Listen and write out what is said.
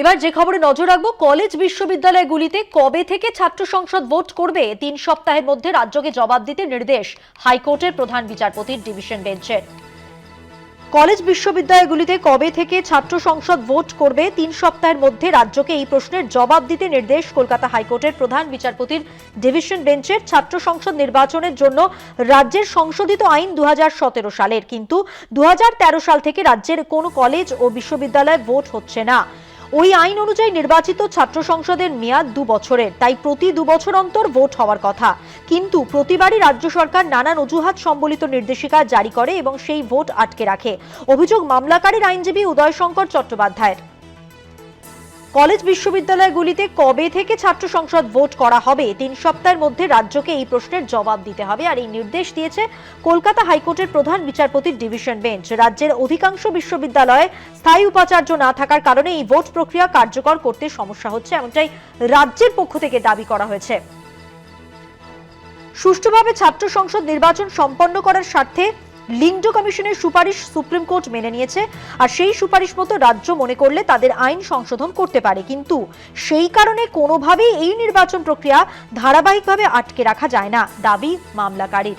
এবার যে খবরে নজর রাখব, কলেজ বিশ্ববিদ্যালয়গুলিতে কবে থেকে ছাত্র সংসদ ভোট করবে? তিন সপ্তাহের মধ্যে রাজ্যকে জবাব দিতে নির্দেশ হাইকোর্টের প্রধান বিচারপতির ডিভিশন বেঞ্চের কলেজ বিশ্ববিদ্যালয়গুলিতে কবে থেকে ছাত্র সংসদ ভোট করবে? তিন সপ্তাহের মধ্যে রাজ্যকে এই প্রশ্নের জবাব দিতে নির্দেশ কলকাতা হাইকোর্টের প্রধান বিচারপতির ডিভিশন বেঞ্চের ছাত্র সংসদ নির্বাচনের জন্য রাজ্যের সংশোধিত আইন দু হাজার সতেরো সালের। কিন্তু দু হাজার তেরো সাল থেকে রাজ্যের কোনো কলেজ ও বিশ্ববিদ্যালয়ে ভোট হচ্ছে না। ওই আইন অনুযায়ী নির্বাচিত ছাত্র সংসদের মেয়াদ দু বছরের, তাই প্রতি দু বছর অন্তর ভোট হওয়ার কথা। কিন্তু প্রতিবারই রাজ্য সরকার নানান অজুহাত সম্বলিত নির্দেশিকা জারি করে এবং সেই ভোট আটকে রাখে। অভিযোগ মামলাকারীর আইনজীবী উদয়শঙ্কর চট্টোপাধ্যায়ের। কলেজ বিশ্ববিদ্যালয়গুলিতে কবে থেকে ছাত্র সংসদ ভোট করা হবে? তিন সপ্তাহের মধ্যে রাজ্যকে এই প্রশ্নের জবাব দিতে হবে। আর এই নির্দেশ দিয়েছে কলকাতা হাইকোর্টের প্রধান বিচারপতির ডিভিশন বেঞ্চ। রাজ্যের অধিকাংশ বিশ্ববিদ্যালয়ে স্থায়ী উপাচার্য না থাকার কারণে এই ভোট প্রক্রিয়া কার্যকর করতে সমস্যা হচ্ছে, এমনটাই রাজ্যের পক্ষ থেকে দাবি করা হয়েছে। সুষ্ঠুভাবে ছাত্র সংসদ নির্বাচন সম্পন্ন করার স্বার্থে লিঙ্গড কমিশনের সুপারিশ সুপ্রিম কোর্ট মেনে নিয়েছে, আর সেই সুপারিশ মতো রাজ্য মনে করলে তাদের আইন সংশোধন করতে পারে। কিন্তু সেই কারণে কোনোভাবেই এই নির্বাচন প্রক্রিয়া ধারাবাহিকভাবে আটকে রাখা যায় না, দাবি মামলাকারীর।